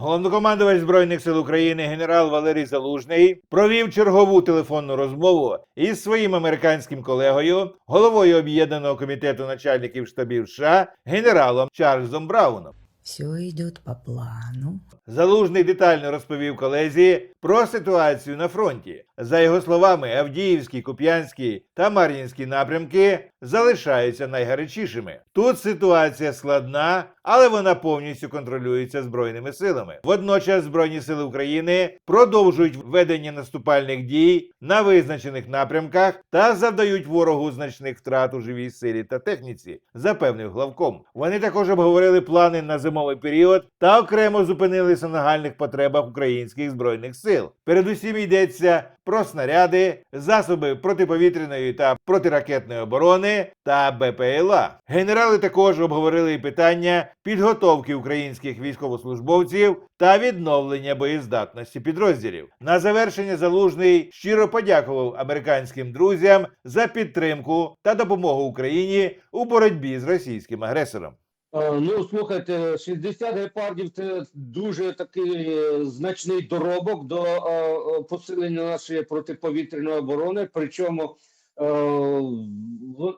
Головнокомандувач збройних сил України генерал Валерій Залужний провів чергову телефонну розмову із своїм американським колегою, головою об'єднаного комітету начальників штабів США, генералом Чарльзом Брауном. Все йде по плану. Залужний детально розповів колезі про ситуацію на фронті. За його словами, Авдіївський, Куп'янський та Мар'їнський напрямки залишаються найгарячішими. Тут ситуація складна, але вона повністю контролюється збройними силами. Водночас Збройні сили України продовжують ведення наступальних дій на визначених напрямках та завдають ворогу значних втрат у живій силі та техніці, запевнив главком. Вони також обговорили плани на зимовий період та окремо зупинилися на нагальних потребах українських збройних сил. Передусім йдеться про снаряди, засоби протиповітряної та протиракетної оборони та БПЛА. Генерали також обговорили питання підготовки українських військовослужбовців та відновлення боєздатності підрозділів. На завершення залужний щиро подякував американським друзям за підтримку та допомогу Україні у боротьбі з російським агресором. Е, Ну, слухайте, 60 гепардів це дуже такий е, значний доробок до е, посилення нашої протиповітряної оборони. Причому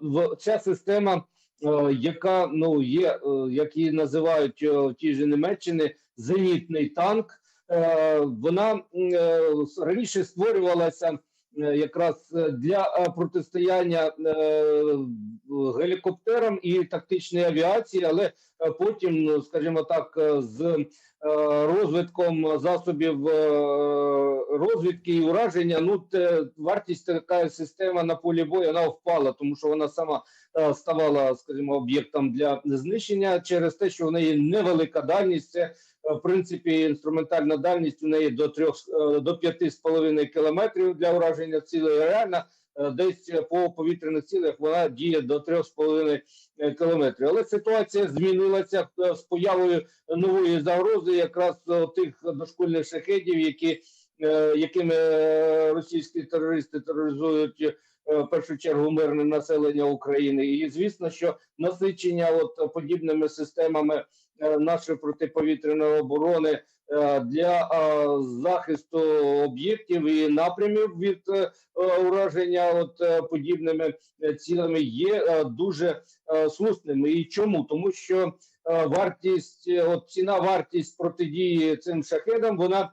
в, ця система, яка ну є, як її називають в тій же Німеччині, зенітний танк. Вона раніше створювалася якраз е, для е, протистояння е, гелікоптерам і тактичної авіації, але е, потім, ну, скажімо так, е, з е, розвитком засобів е, розвідки і ураження, ну те, вартість така система на полі бою вона впала, тому що вона сама е, ставала, скажімо, об'єктом для знищення через те, що в неї невелика дальність. Це е, в принципі інструментальна дальність у неї до трьох е, до п'яти з половиною кілометрів для ураження цілої. Реально е, десь по повітряних цілях вона діє до трьох з половиною е, кілометрів. Але ситуація змінилася з появою нової загрози, якраз тих дошкільних шахедів, які якими е, російські терористи тероризують. е, В першу чергу мирне населення України, і звісно, що насичення от подібними системами е, нашої протиповітряної оборони е, для е, захисту об'єктів і напрямів від е, е, ураження от е, подібними е, цілими є е, дуже е, слушними. І чому? Тому що е, вартість, е, от ціна вартість протидії цим шахедам, вона е,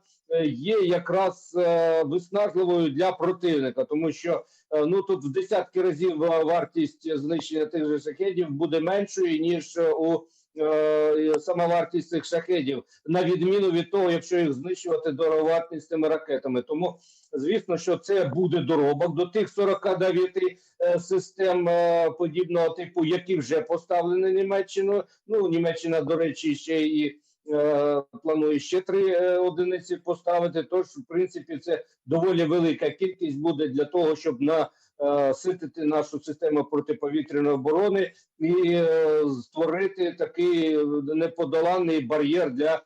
є якраз е, виснажливою для противника, тому що е, ну тут в десятки разів е, вартість знищення тих же шахедів буде меншою ніж е, у е, сама вартість цих шахедів, на відміну від того, якщо їх знищувати дороговартісними ракетами. Тому звісно, що це буде доробок до тих 49 е, систем е, подібного типу, які вже поставлені Німеччиною. Ну Німеччина, до речі, ще і е, планує ще три е, одиниці поставити. Тож, в принципі, це доволі велика кількість буде для того, щоб на е, нашу систему протиповітряної оборони і е, створити такий неподоланий бар'єр для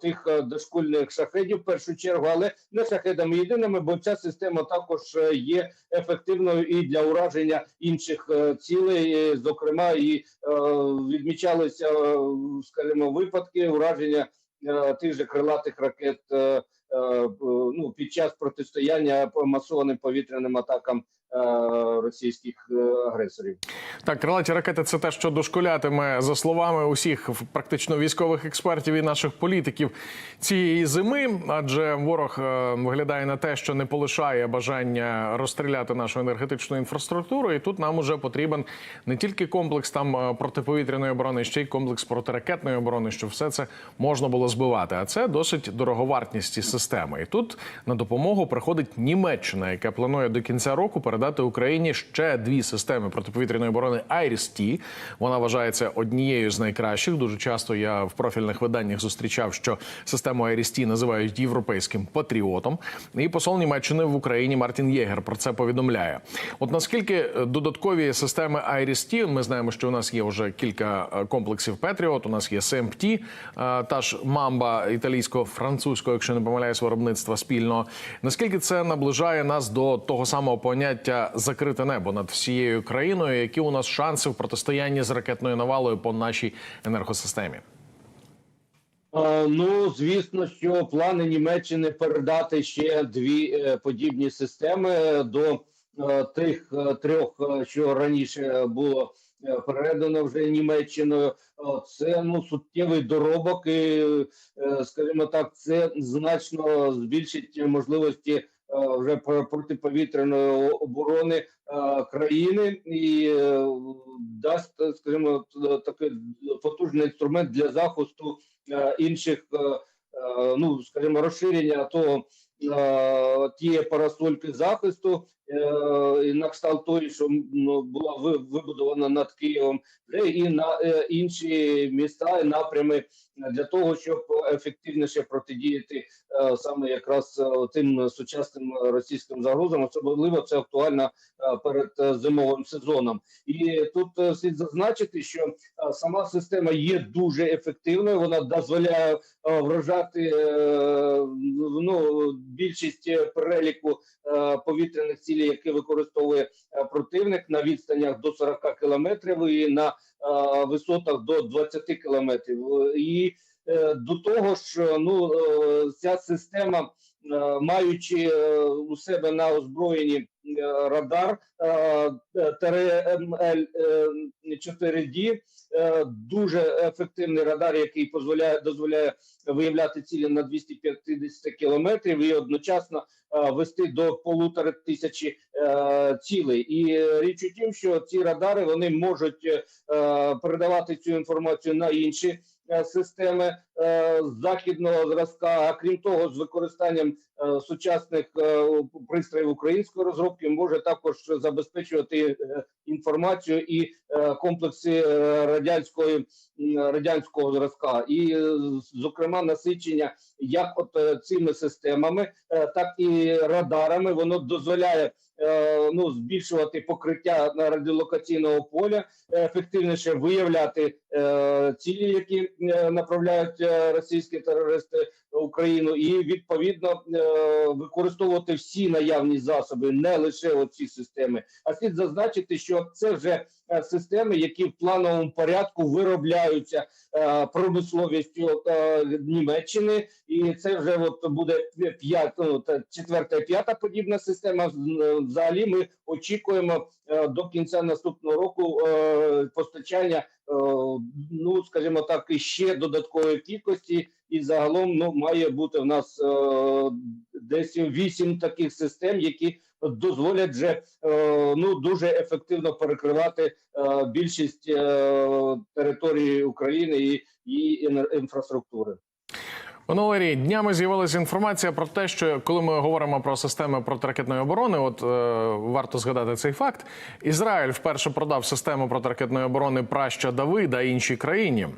тих е, дошкільних шахедів в першу чергу, але не шахедами єдиними, бо ця система також е, є ефективною і для ураження інших е, цілей, е, зокрема, і е, відмічалися, е, скажімо, випадки ураження е, тих же крилатих ракет. е, е, Ну, під час протистояння масованим повітряним атакам е, російських е, агресорів. Так, крилаті ракети це те, що дошколятиме за словами усіх практично військових експертів і наших політиків цієї зими. Адже ворог е, виглядає на те, що не полишає бажання розстріляти нашу енергетичну інфраструктуру. І тут нам уже потрібен не тільки комплекс там е, протиповітряної оборони, ще й комплекс протиракетної оборони, щоб все це можна було збивати. А це досить дороговартісні системи. І тут на допомогу приходить Німеччина, яка планує до кінця року передати Україні ще дві системи протиповітряної оборони Iris-T. Вона вважається однією з найкращих. Дуже часто я в профільних виданнях зустрічав, що систему Iris-T називають європейським патріотом. І посол Німеччини в Україні Мартін Єгер про це повідомляє. От наскільки е, додаткові системи Iris-T, ми знаємо, що у нас є вже кілька е, комплексів Петріот, у нас є СМПТ, е, та ж мамба італійсько-французького, якщо не помиляюсь, виробництва спільного. Наскільки це наближає нас до того самого поняття закрите небо над всією країною? Які у нас шанси в протистоянні з ракетною навалою по нашій енергосистемі? Е, Ну, звісно, що плани Німеччини передати ще дві е, подібні системи до е, тих трьох, що раніше було передано вже Німеччиною. Це ну суттєвий доробок, і скажімо так, це значно збільшить можливості вже про- протиповітряної оборони е, країни і е, дасть, е, скажімо, такий потужний інструмент для захисту е, інших, е, е, ну скажімо, розширення того е, тієї парасольки захисту, е, на кшталт тої, що ну, була вибудована над Києвом, і на е, інші міста і напрями для того, щоб ефективніше протидіяти е, саме якраз е, тим сучасним російським загрозам. Особливо це актуально е, перед е, зимовим сезоном. І тут е, слід зазначити, що е, сама система є дуже ефективною. Вона дозволяє е, вражати е, ну більшість е, переліку е, повітряних цілей, які використовує е, противник на відстанях до 40 кілометрів і на е, висотах до 20 кілометрів. І е, до того ж, ну ця система, маючи у себе на озброєнні радар ТРМЛ 4D, е, дуже ефективний радар, який дозволяє дозволяє виявляти цілі на 250 кілометрів і одночасно е, вести до полутора тисячі е, цілей. І е, річ у тім, що ці радари вони можуть е, передавати цю інформацію на інші е, системи е, західного зразка. А крім того, з використанням е, сучасних е, пристроїв української розробки може також забезпечувати е, інформацію і е, комплекси е, радянської радянського зразка, і е, зокрема насичення як от е, цими системами, е, так і радарами. Воно дозволяє е, ну збільшувати покриття на радіолокаційного поля, ефективніше виявляти е, цілі, які е, направляють е, російські терористи Україну, і відповідно е, використовувати всі наявні засоби, не лише оці системи. А слід зазначити, що це вже е, системи, які в плановому порядку виробляються е, промисловістю е, Німеччини, і це вже от буде п'ята, ну, та четверта, п'ята подібна система. Е, Взагалі, ми очікуємо е, до кінця наступного року е, постачання. е, Ну, скажімо так, ще додаткової кількості, і загалом ну має бути в нас е, десь вісім таких систем, які дозволять вже е, ну дуже ефективно перекривати е, більшість е, території України і її інфраструктури. Пане днями з'явилася інформація про те, що коли ми говоримо про системи протиракетної оборони, от е, варто згадати цей факт. Ізраїль вперше продав систему протиракетної оборони праща Давида іншій країні.